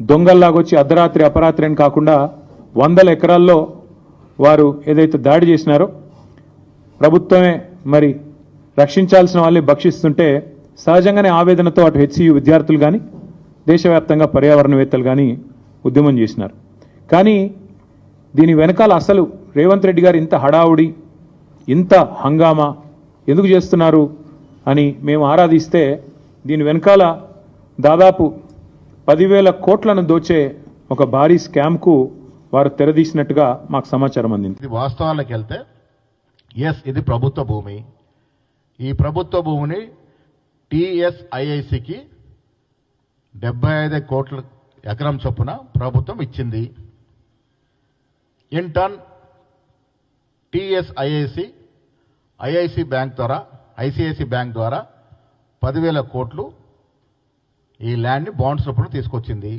దొంగల్లాగొచ్చి అర్ధరాత్రి అపరాత్రి అని కాకుండా వందల ఎకరాల్లో వారు ఏదైతే దాడి చేసినారో ప్రభుత్వమే మరి రక్షించాల్సిన వాళ్ళని భక్షిస్తుంటే సహజంగానే ఆవేదనతో అటు హెచ్సియు విద్యార్థులు కానీ దేశవ్యాప్తంగా పర్యావరణవేత్తలు కానీ ఉద్యమం చేసినారు. కానీ దీని వెనకాల అసలు రేవంత్ రెడ్డి గారు ఇంత హడావుడి ఇంత హంగామా ఎందుకు చేస్తున్నారు అని మేము ఆరాధిస్తే దీని వెనకాల దాదాపు పదివేల కోట్లను దోచే ఒక భారీ స్కామ్కు వారు తెరదీసినట్టుగా మాకు సమాచారం అందింది. ఇది వాస్తవాలకు వెళ్తే ఎస్ ఇది ప్రభుత్వ భూమి. ఈ ప్రభుత్వ భూమిని టిఎస్ఐఐసికి డెబ్బై ఐదు కోట్ల ఎకరం చొప్పున ప్రభుత్వం ఇచ్చింది. In turn TSIIC IIC bank ద్వారా ఐసిఐసి బ్యాంక్ ద్వారా పదివేల కోట్లు ఈ ల్యాండ్ని బాండ్స్ రూపంలో తీసుకొచ్చింది.